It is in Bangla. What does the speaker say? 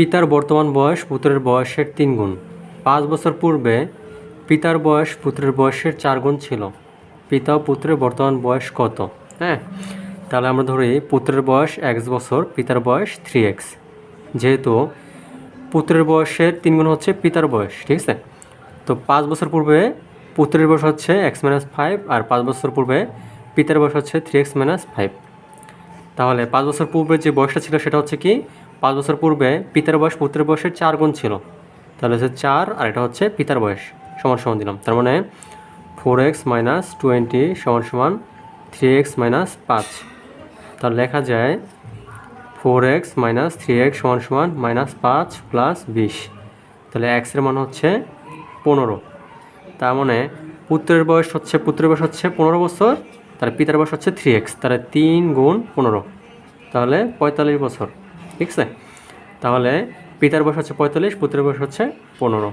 পিতার বর্তমান বয়স পুত্রের বয়সের তিন গুণ। পাঁচ বছর পূর্বে পিতার বয়স পুত্রের বয়সের চার গুণ ছিল। পিতা ও পুত্রের বর্তমান বয়স কত? হ্যাঁ তাহলে আমরা ধরি পুত্রের বয়স এক্স বছর, পিতার বয়স থ্রি এক্স। যেহেতু পুত্রের বয়সের তিন গুণ হচ্ছে পিতার বয়স, ঠিক আছে? তো পাঁচ বছর পূর্বে পুত্রের বয়স হচ্ছে এক্স মাইনাস ফাইভ আর পাঁচ বছর পূর্বে পিতার বয়স হচ্ছে থ্রি এক্স মাইনাস ফাইভ। তাহলে পাঁচ বছর পূর্বে যে বয়সটা ছিল সেটা হচ্ছে কি? পাঁচ বছর পূর্বে পিতার বয়স পুত্রের বয়সের চার গুণ ছিল। তাহলে হচ্ছে চার, আর এটা হচ্ছে পিতার বয়স। সমান সমান দিলাম। তার মানে ফোর এক্স মাইনাস টোয়েন্টি সমান সমান থ্রি এক্স মাইনাস পাঁচ। তার লেখা যায় four x minus three x সমান সমান মাইনাস পাঁচ প্লাস বিশ। তাহলে এক্সের মান হচ্ছে পনেরো। তার মানে পুত্রের বয়স হচ্ছে, পুত্রের বয়স হচ্ছে পনেরো বছর তার পিতার বয়স হচ্ছে থ্রি এক্স তাহলে তিন গুণ পনেরো। তাহলে পঁয়তাল্লিশ বছর, ঠিক আছে? তাহলে পিতার বয়স হচ্ছে পঁয়তাল্লিশ, পুত্রের বয়স হচ্ছে পনেরো।